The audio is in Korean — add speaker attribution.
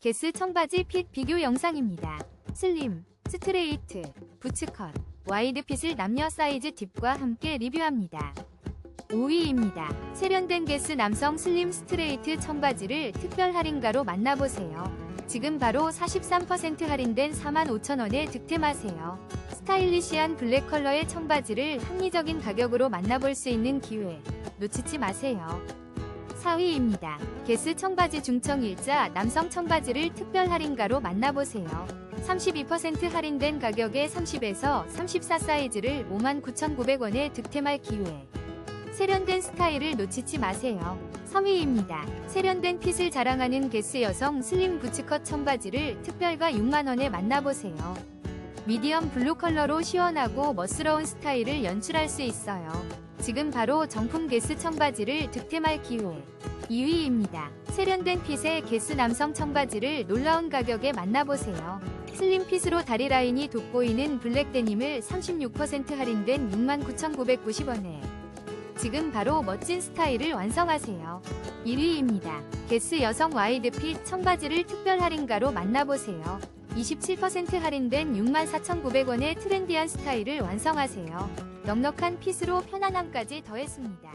Speaker 1: 게스 청바지 핏 비교 영상입니다. 슬림, 스트레이트, 부츠컷, 와이드 핏을 남녀 사이즈 팁과 함께 리뷰합니다. 5위입니다. 세련된 게스 남성 슬림 스트레이트 청바지를 특별 할인가로 만나보세요. 지금 바로 43% 할인된 45,000원에 득템하세요. 스타일리시한 블랙 컬러의 청바지를 합리적인 가격으로 만나볼 수 있는 기회 놓치지 마세요. 4위입니다. 게스 청바지 중청 일자 남성 청바지를 특별 할인가로 만나보세요. 32% 할인된 가격에 30에서 34 사이즈를 59,900원에 득템할 기회. 세련된 스타일을 놓치지 마세요. 3위입니다. 세련된 핏을 자랑하는 게스 여성 슬림 부츠컷 청바지를 특별가 6만원에 만나보세요. 미디엄 블루 컬러로 시원하고 멋스러운 스타일을 연출할 수 있어요. 지금 바로 정품 게스 청바지를 득템할 기회. 2위입니다. 세련된 핏의 게스 남성 청바지를 놀라운 가격에 만나보세요. 슬림 핏으로 다리 라인이 돋보이는 블랙 데님을 36% 할인된 69,990원에 지금 바로 멋진 스타일을 완성하세요. 1위입니다. 게스 여성 와이드 핏 청바지를 특별 할인가로 만나보세요. 27% 할인된 64,900원의 트렌디한 스타일을 완성하세요. 넉넉한 핏으로 편안함까지 더했습니다.